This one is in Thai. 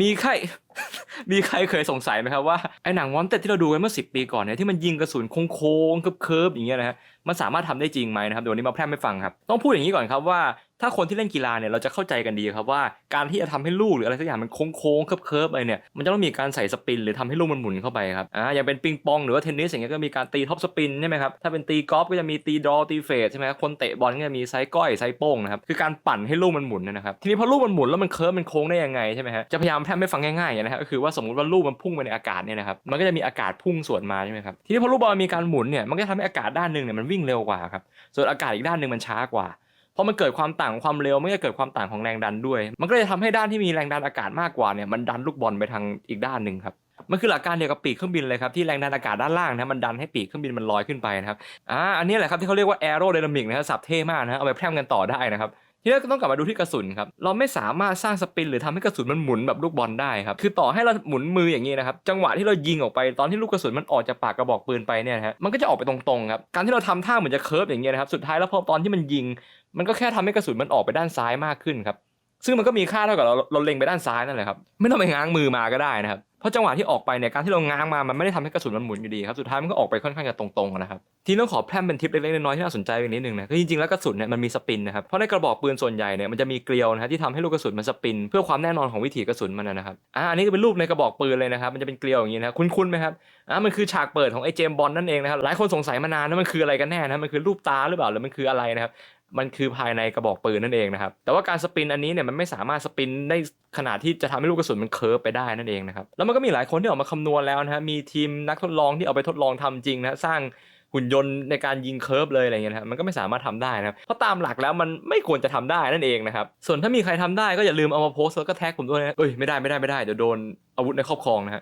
มีใคร มีใครเคยสงสัยไหมครับว่าไอ้หนังวอนเต็ดที่เราดูกันเมื่อสิปีก่อนเนี่ยที่มันยิงกระสุนโค้งๆเคิร์ฟๆอย่างเงี้ยนะฮะมันสามารถทำได้จริงไหมนะครับเดี๋ยววันนี้มาแพร่ไม่ฟังครับต้องพูดอย่างนี้ก่อนครับว่า ถ้าคนที่เล่นกีฬาเนี่ยเราจะเข้าใจกันดีครับว่าการที่จะทำให้ลูกหรืออะไรสักอย่างมันโค้งๆเคิร์ฟๆอะไรเนี่ยมันจะต้องมีการใส่สปินหรือทำให้ลูกมันหมุนเข้าไปครับอ่าอย่างเป็นปิงปองหรือว่าเทนนิสอย่างเงี้ยก็มีการตีท็อปสปินใช่ไหมครับถ้าเป็นตีกอล์ฟก็จะมีตีดรอตีเฟดใช่ไหมครับคนเตะบอลก็จะมีไซส์ก้อยไซส์โป้งนะครับคือการปั่นให้ลูกมันหมุนนะครับทีนี้พอลูกมันหมุนแล้วมันเคิร์ฟมันโค้งได้ยังไงใช่ไหมฮะจะพยายามแพร่ไม่ฟังง่ายๆนะฮะก็คือว่าสมมติว่าลูกมันพุ่งไปในอากาศเนี่ยนะครับมันก็จะมีอากาศพุ่งสวนมาใช่ไหมครับทีนี้พอลูกบอลมีการหมุนเนี่ยมันก็ทำให้อากาศด้านหนึ่งเนี่ยมันวิ่งเร็วกว่าครับส่วนอากาศอีกด้านหนึ่งมันช้ากว่า พอมันเกิดความต่างของความเร็วมันก็เกิดความต่างของแรงดันด้วย มันก็เลยทำให้ด้านที่มีแรงดันอากาศมากกว่าเนี่ยมันดันลูกบอลไปทางอีกด้านหนึ่งครับมันคือหลักการเดียวกับปีกเครื่องบินเลยครับที่แรงดันอากาศด้านล่างนะมันดันให้ปีกเครื่องบินมันลอยขึ้นไปนะครับอ่าอันนี้แหละครับที่เขาเรียกว่าแอโรไดนามิกนะครับสับเท่มากนะเอาไปแพร่มกันต่อได้นะครับ ทีนี้ก็ต้องกลับมาดูที่กระสุนครับ เราไม่สามารถสร้างสปิน หรือทำให้กระสุนมันหมุนแบบลูกบอลได้ครับ คือต่อให้เราหมุนมืออย่างนี้นะครับ จังหวะที่เรายิงออกไป ตอนที่ลูกกระสุนมันออกจากปากกระบอกปืนไปเนี่ยฮะ มันก็จะออกไปตรงๆครับ การที่เราทำท่าเหมือนจะเคิร์ฟอย่างเงี้ยนะครับ สุดท้ายแล้วพอตอนที่มันยิง มันก็แค่ทำให้กระสุนมันออกไปด้านซ้ายมากขึ้นครับ ซึ่งมันก็มีค่าเท่ากับเราเราเล็งไปด้านซ้ายนั่นแหละครับไม่ต้องไปง้างมือมาก็ได้นะครับเพราะจังหวะที่ออกไปเนี่ยการที่เราง้างมามันไม่ได้ทำให้กระสุนมันหมุนอยู่ดีครับสุดท้ายมันก็ออกไปค่อนข้างจะตรงๆนะครับทีนี้ต้องขอแพร่มเป็นทิปเล็กๆน้อยๆที่น่าสนใจอีกนิดนึงนะคือจริงๆแล้วกระสุนเนี่ยมันมีสปินนะครับเพราะในกระบอกปืนส่วนใหญ่เนี่ยมันจะมีเกลียวนะฮะที่ทำให้ลูกกระสุนมันสปิน เพื่อความแน่นอนของวิถีกระสุนมันนะครับอ่าอันนี้ก็เป็นรูปในกระบอกปืนเลยนะครับมันจะเป็นเกลียวอย่างนี้นะคุ้นๆไหมครับอ่ามันคือฉากเปิดของไอ้เจมบอลนั่นเองนะครับหลายคนสงสัยมานานนะมันคืออะไรกันแน่นะมันคือรูปตาหรือเปล่าหรือมันคืออะไรนะครับ มันคือภายในกระบอกปืนนั่นเองนะครับแต่ว่าการสปินอันนี้เนี่ยมันไม่สามารถสปินได้ขนาดที่จะทำให้ลูกกระสุนมันเคิร์ฟไปได้นั่นเองนะครับแล้วมันก็มีหลายคนที่ออกมาคำนวณแล้วนะฮะมีทีมนักทดลองที่เอาไปทดลองทำจริงนะสร้างหุ่นยนต์ในการยิงเคิร์ฟเลยอะไรเงี้ยนะมันก็ไม่สามารถทำได้นะครับเพราะตามหลักแล้วมันไม่ควรจะทำได้นั่นเองนะครับส่วนถ้ามีใครทำได้ก็อย่าลืมเอามาโพสต์แล้วก็แท็กผมด้วยนะเอ้ยไม่ได้ไม่ได้ไม่ได้เดี๋ยวโดนอาวุธในครอบครองนะฮะ